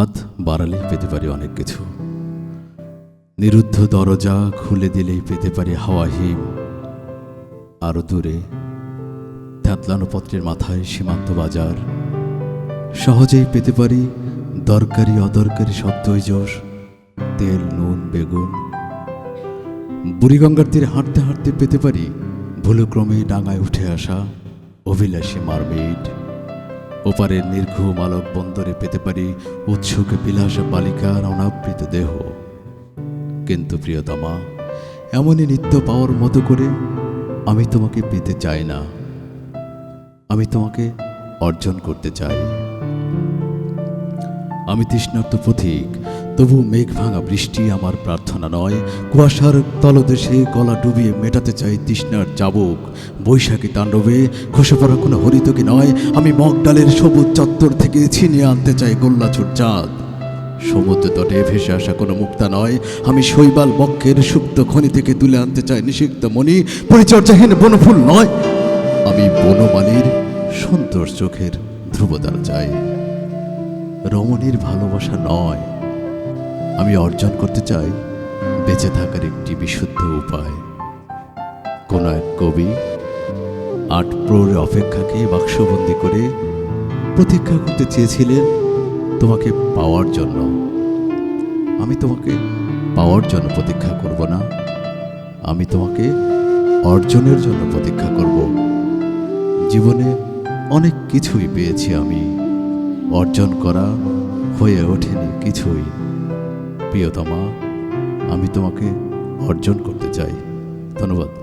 হাত বাড়ালেই পেতে পারি অনেক কিছু। নিরুদ্ধ দরজা খুলে দিলেই পেতে পারি হাওয়া হিম। আরও দূরে, থ্যাতলানো পত্রের মাথায় সীমান্ত বাজার। সহজেই পেতে পারি দরকারি অদরকারি যশ তেল, নুন, বেগুন। বুড়িগঙ্গার তীরে হাঁটতে হাঁটতে পেতে পারি ভুলক্রমে ডাঙায় উঠে আসা অভিলাষী মারমেড। ওপারের নির্ঘুম আলোক বন্দরে পেতে পারি উৎসুক বিলাস বালিকার অনাবৃত দেহ। কিন্তু প্রিয়তমা, এমনই নিত্য পাওয়ার মতো করে আমি তোমাকে পেতে চাই না। আমি তোমাকে অর্জন করতে চাই। আমি তৃষ্ণার্ত পথিক তবু মেঘ ভাঙা বৃষ্টি আমার প্রার্থনা নয়। কুয়াশার তলদেশে গলা ডুবিয়ে মেটাতে চাই তৃষ্ণার চাবুক। বৈশাখী তাণ্ডবে খসে পড়া কোনো হরিতকি নয়। আমি মগডালের সবুজ চত্বর থেকে ছিনিয়ে আনতে চাই গোল্লাছুর চাঁদ। সমুদ্র তটে ভেসে আসা কোনো মুক্তা নয়। আমি শৈবাল বক্ষের সুপ্ত খনি থেকে তুলে আনতে চাই নিষিক্ত মণি। পরিচর্যাহীন বনফুল নয়। আমি বনমালীর সুন্দর চোখের ধ্রুবতার চাই। রমণীর ভালোবাসা নয়। আমি অর্জন করতে চাই বেঁচে থাকার একটি বিশুদ্ধ উপায়। কোন এক কবি আট প্রহরের অপেক্ষাকে বাক্সবন্দি করে প্রতীক্ষা করতে চেয়েছিলেন, তোমাকে পাওয়ার জন্য। আমি তোমাকে পাওয়ার জন্য প্রতীক্ষা করব না। আমি তোমাকে অর্জনের জন্য প্রতীক্ষা করব। জীবনে অনেক কিছুই পেয়েছি আমি। অর্জন করা হয়ে ওঠেনি কিছুই। প্রিয়তমা আমি তোমাকে অর্জন করতে চাই। ধন্যবাদ।